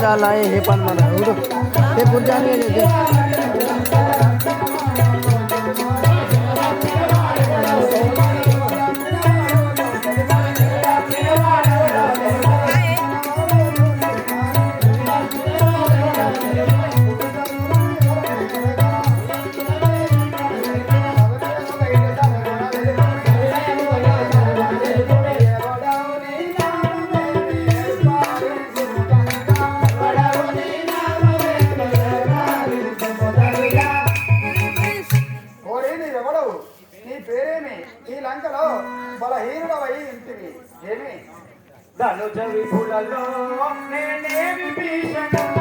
जाला है हे पान मला हे गुरजाने ధనుజ విపులలో నేనే విభీషణ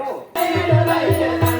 一人一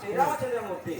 శ్రీరామచంద్రమూర్తి